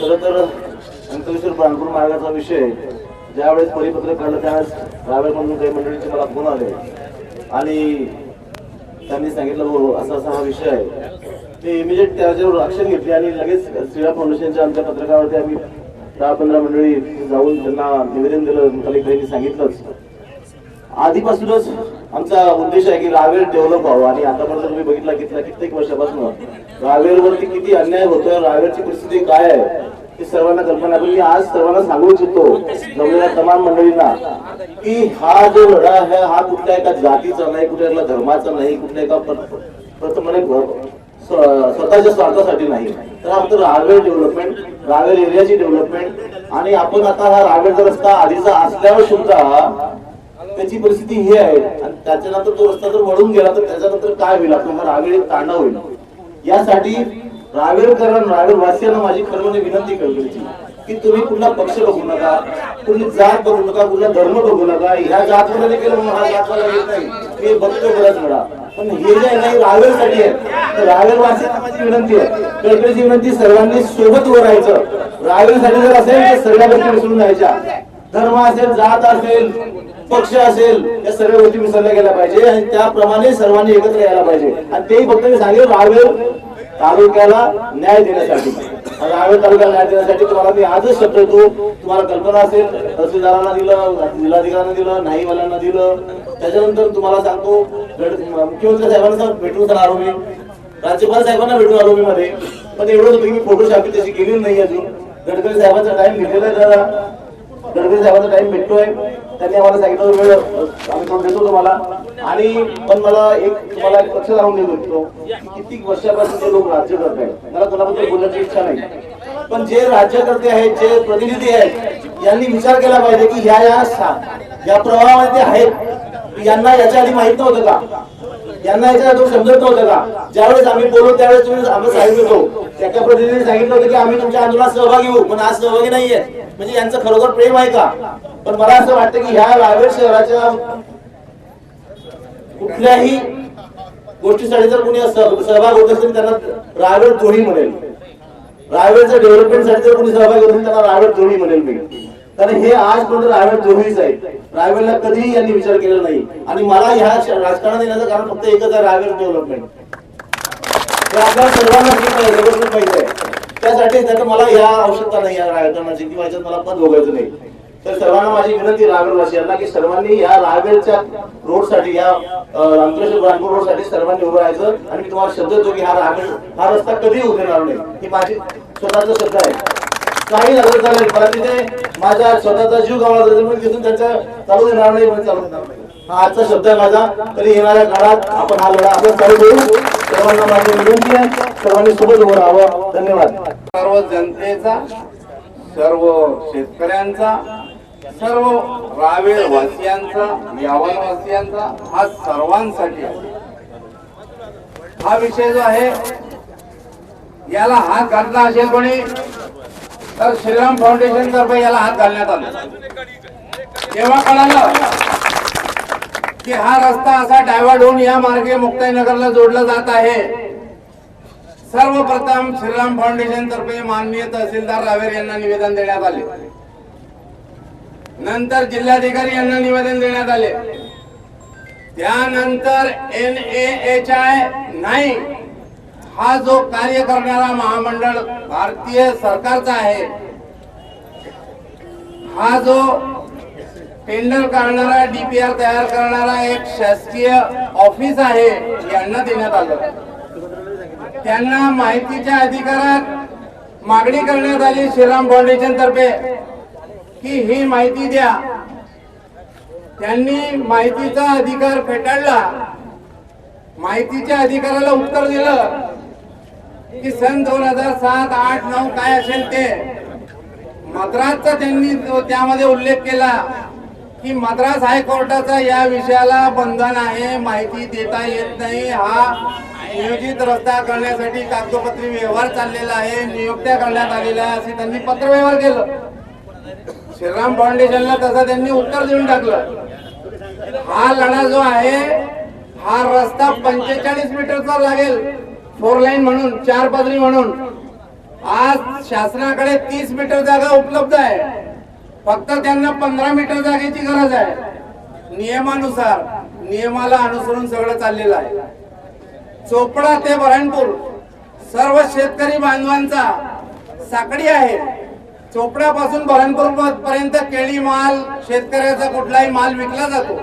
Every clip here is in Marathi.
खरं तर अंकलेश्वर बाणपूर मार्गाचा विषय ज्यावेळेस परिपत्रक काढलं त्यावेळेस रावेरमधून काही मंडळींचे मला फोन आले. आणि त्यांनी सांगितलं हो, हो असा असा हा विषय आहे. ते इमिजिएट त्याच्यावर ऍक्शन घेतली आणि लगेच श्रीराम फाउंडेशनच्या आमच्या पत्रकावरती आम्ही दहा पंधरा मंडळी जाऊन त्यांना निवेदन दिलं. कलेक्टरांनी सांगितलंच. आधीपासूनच आमचा उद्देश आहे की रावेर डेव्हलप व्हावं. आणि आतापर्यंत तुम्ही बघितला किती कित्येक वर्षापासून रावेरवरती किती अन्याय होतोय रावेरची परिस्थिती काय आहे हे सर्वांना कल्पना मी आज सर्वांना सांगू इच्छितो जमलेल्या तमाम मंडळींना की हा जो लढा आहे हा कुठल्या एका जातीचा नाही कुठल्या एका धर्माचा नाही कुठल्या एका प्र- प्रथम स्वतःच्या स्वार्थासाठी नाही. तर फक्त रावेर डेव्हलपमेंट रावेर एरियाची डेव्हलपमेंट आणि आपण आता हा रावेरचा रस्ता आधीचा असल्यावर सुद्धा त्याची परिस्थिती ही आहे. आणि त्याच्यानंतर तो रस्ता जर वळून गेला तर त्याच्यानंतर काय होईल? आपल्याला रावेर तांडा होईल. यासाठी रावेळकरांना रावेळवासियांना माझी खरं म्हणजे विनंती कळकळीची की तुम्ही कुठला पक्ष बघू नका कुठली जात बघू नका कुठला धर्म बघू नका. ह्या जातवाला केलं म्हणून हा जातवाला येत नाही. मी बघतो बऱ्याच वेळा. पण हे जे आहे ना हे आहे. तर रावेळवासियांना माझी विनंती आहे. कळकळीची विनंती सर्वांनी सोबत उभं राहायचं. रावेरसाठी जर असेल तर सर्व गोष्टी विसरून जायच्या. धर्म असेल जात असेल पक्ष असेल या सर्व गोष्टी विसरल्या गेल्या पाहिजे आणि त्याप्रमाणे सर्वांनी एकत्र यायला पाहिजे. आणि तेही फक्त मी सांगेल रावेर तालुक्याला न्याय देण्यासाठी. रावेर तालुक्याला न्याय देण्यासाठी तुम्हाला मी आजच शब्द देतो. तुम्हाला कल्पना असेल तहसीलदारांना दिलं जिल्हाधिकाऱ्यांना दिलं नाहीवाल्यांना दिलं. त्याच्यानंतर तुम्हाला सांगतो मुख्यमंत्री साहेबांना भेटून तर आलो मी. राज्यपाल साहेबांना भेटून आलो मी मध्ये. पण एवढं होतं की मी फोटोशॉपी त्याची केली नाही अजून. गडकरी साहेबांचा टाइम घेतलेला आहे जरा. गडकरी साहेबांचा टाइम भेटतोय त्यांनी आम्हाला सांगितलं वेळ आम्ही तो देतो तुम्हाला. आणि पण मला एक तुम्हाला एक पक्ष लावून देऊ इच्छितो की किती वर्षापासून ते लोक राज्य करत आहेत. मला कोणाबद्दल बोलण्याची इच्छा नाही. पण जे राज्यकर्ते आहेत जे प्रतिनिधी आहेत यांनी विचार केला पाहिजे की ह्या या या प्रवाहामध्ये आहेत. यांना याच्या आधी माहीत नव्हतं का? यांना याच्या आधी समजत नव्हतं का? ज्यावेळेस आम्ही बोलू त्यावेळेस तुम्ही आम्ही सांगितलं होतो. एका प्रतिनिधीने सांगितलं होतं की आम्ही तुमच्या आंदोलनात सहभागी होऊ पण आज सहभागी नाहीये. म्हणजे यांचं खरोखर प्रेम आहे का? पण मला असं वाटतं की ह्या रायगड शहराच्या कुठल्याही गोष्टीसाठी जर कोणी सहभाग होत असेल त्यांना रायगड जोडी म्हणेल. रायगडच्या डेव्हलपमेंटसाठी जर कोणी सहभाग होत असेल त्यांना रायगड जोडी म्हणेल मी. कारण हे आजपर्यंत रावेर जोडीच आहे. रावेरला कधीही यांनी विचार केला नाही. आणि मला ह्या राजकारणात येण्याचं कारण फक्त एकच आहे रायवेल डेव्हलपमेंट. हे सर्वांना पाहिजे त्यासाठी त्याचं मला ह्या आवश्यकता नाही या राजकारणाची किंवा याच्यात मला पद भोगायचं नाही. तर सर्वांना माझी विनंती रावेरवासियांना की सर्वांनी या रावेरच्या रोडसाठी या अंकलेश्वर रोड रोडसाठी सर्वांनी उभं राहायचं. आणि मी तुम्हाला शब्द देतो की हा रावेर हा रस्ता कधी उभे नाही ही माझी स्वतःचा शब्द आहे. काही झालं चालेल मला तिथे माझा स्वतःचा जीव गमावला तरी मी तिथून त्यांच्या चालू देणार नाही म्हणून चालू देणार नाही. हा आजचा शब्द आहे माझा. तरी येणाऱ्या काळात आपण हा लढा आपण चालू करू सर्वांना माझी विनंती आहे. सर्वांनी सोबत उभं राहावं. धन्यवाद. सर्व जनतेचा सर्व शेतकऱ्यांचा सर्व रावेर वासियांचा यावल वासियांचा हा सर्वांसाठी आहे. हा विषय जो आहे याला हात घातला असेल कोणी? तर श्रीराम फाउंडेशन तर्फे याला हात घालण्यात आला. तेव्हा कळालं? की हा रस्ता असा डायव्हर्ट होऊन या मार्गे मुक्ताईनगरला जोडला जात आहे. सर्वप्रथम श्रीराम फाउंडेशन तर्फे माननीय तहसीलदार रावेर यांना निवेदन देण्यात आले. नंतर जिल्हाधिकारी यांना निवेदन देण्यात आले. त्यानंतर एन ए एच आय नाही. हा जो कार्य करणारा महामंडळ भारतीय सरकारचा आहे हा जो टेंडर काढणारा डीपीआर तयार करणारा एक शासकीय ऑफिस आहे यांना देण्यात आलं. त्यांना माहितीच्या अधिकारात मागणी करण्यात आली श्रीराम फाउंडेशन तर्फे की ही माहिती द्या. त्यांनी माहितीचा अधिकार फेटाळला. माहितीच्या अधिकाराला उत्तर दिलं. की सन दोन हजार सात आठ नऊ काय असेल ते. मद्रासचा त्यांनी त्यामध्ये उल्लेख केला की मद्रास हायकोर्टाचा या विषयाला बंधन आहे माहिती देता येत नाही. हा नियोजित रस्ता करण्यासाठी कागदोपत्री व्यवहार चाललेला आहे नियुक्त्या करण्यात आलेल्या असे त्यांनी पत्रव्यवहार केलं. श्रीराम फाउंडेशनला तसं त्यांनी उत्तर देऊन टाकलं. हा लढा जो आहे हा रस्ता पंचेचाळीस मीटरचा लागेल. फोर लाईन म्हणून चार पदरी म्हणून. आज शासनाकडे तीस मीटर जागा उपलब्ध आहे. फक्त त्यांना पंधरा मीटर जागेची गरज आहे. नियमानुसार नियमाला अनुसरून सगळं चाललेलं आहे. चोपडा ते बऱ्हाणपूर सर्व शेतकरी बांधवांचा साकडी आहे. चोपड्यापासून बऱ्हाणपूर पर्यंत केळी माल शेतकऱ्याचा कुठलाही माल विकला जातो.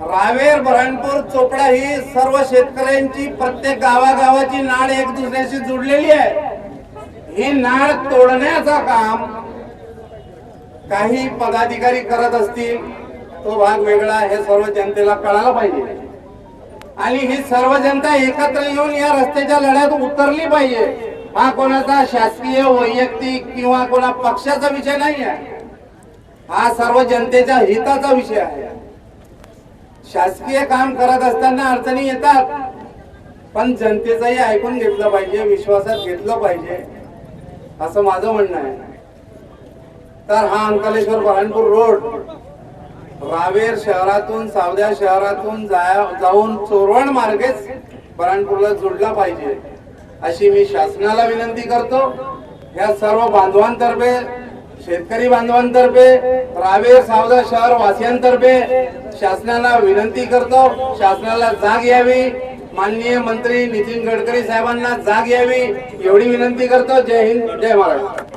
रावेर बऱ्हाणपूर चोपडा ही सर्व शेतकऱ्यांची प्रत्येक गावागावाची नाड एक दुसऱ्याशी जुडलेली आहे. ही नाड तोडण्याचा काम काही पदाधिकारी करत असतील तो भाग वेगळा हे सर्व जनतेला कळायला पाहिजे. आणि ही सर्व जनता एकत्र येऊन या रस्त्याच्या लढ्यात उतरली पाहिजे. हा कोणाचा शासकीय वैयक्तिक किंवा कोणा पक्षाचा विषय नाही आहे हा सर्व जनतेच्या हिताचा विषय आहे. शासकीय काम करत असताना अडचणी येतात. पण जनतेचंही ऐकून घेतलं पाहिजे विश्वासात घेतलं पाहिजे असं माझं म्हणणं आहे. तर हा अंकलेश्वर बहाणपूर रोड रावेर शहरातून सावद्या शहरातून जाया- जाऊन चोरवण मार्गेच बऱ्हाणपूरला जोडला पाहिजे अशी मी शासनाला विनंती करतो. या सर्व बांधवांतर्फे शेतकरी बांधवांतर्फे रावेर सावदा शहर वासियांतर्फे शासनाला विनंती करतो. शासनाला जाग यावी. माननीय मंत्री नितीन गडकरी साहेबांना जाग यावी एवढी विनंती करतो. जय हिंद जय महाराष्ट्र.